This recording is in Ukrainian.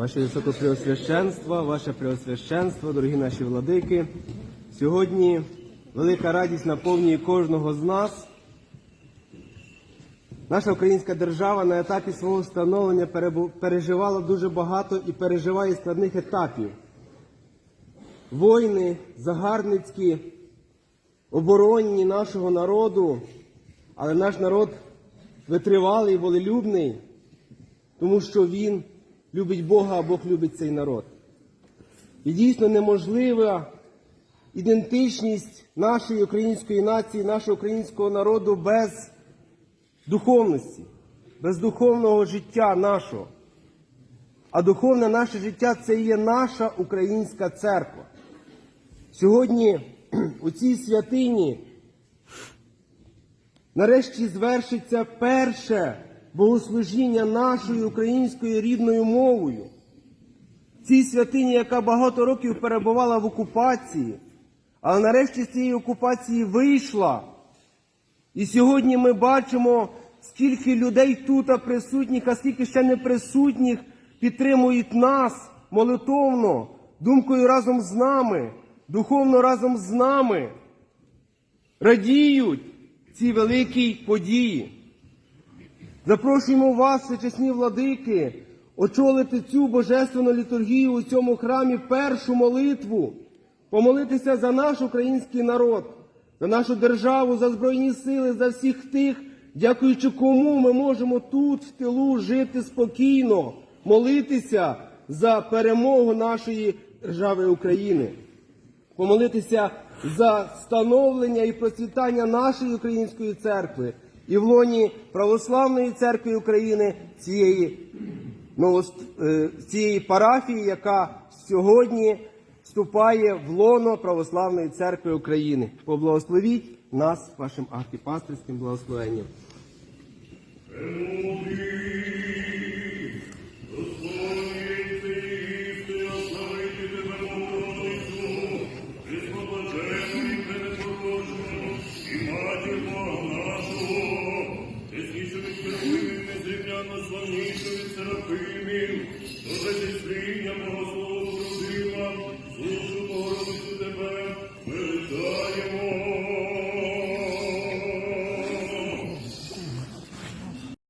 Ваше Високопреосвященство, ваше Преосвященство, дорогі наші владики, сьогодні велика радість наповнює кожного з нас. Наша українська держава на етапі свого становлення переживала дуже багато і переживає складних етапів. Війни, загарбницькі, оборонні нашого народу, але наш народ витривалий, волелюбний, тому що він любить Бога, а Бог любить цей народ. І дійсно неможлива ідентичність нашої української нації, нашого українського народу без духовності, без духовного життя нашого. А духовне наше життя це є наша українська церква. Сьогодні у цій святині нарешті звершиться перше богослужіння нашою українською рідною мовою. Цій святині, яка багато років перебувала в окупації, але нарешті з цієї окупації вийшла. І сьогодні ми бачимо, скільки людей тут присутніх, а скільки ще не присутніх підтримують нас молитовно, думкою разом з нами, духовно разом з нами, радіють цій великій події. Запрошуємо вас, всечесні владики, очолити цю божественну літургію у цьому храмі першу молитву, помолитися за наш український народ, за нашу державу, за Збройні сили, за всіх тих, дякуючи кому ми можемо тут, в тилу, жити спокійно, молитися за перемогу нашої держави України помолитися за становлення і процвітання нашої української церкви і в лоні Православної церкви України цієї, новост- е, цієї парафії, яка сьогодні вступає в лоно Православної церкви України. Поблагословіть нас вашим архіпастерським благословенням. Сын, Боже, Сыном,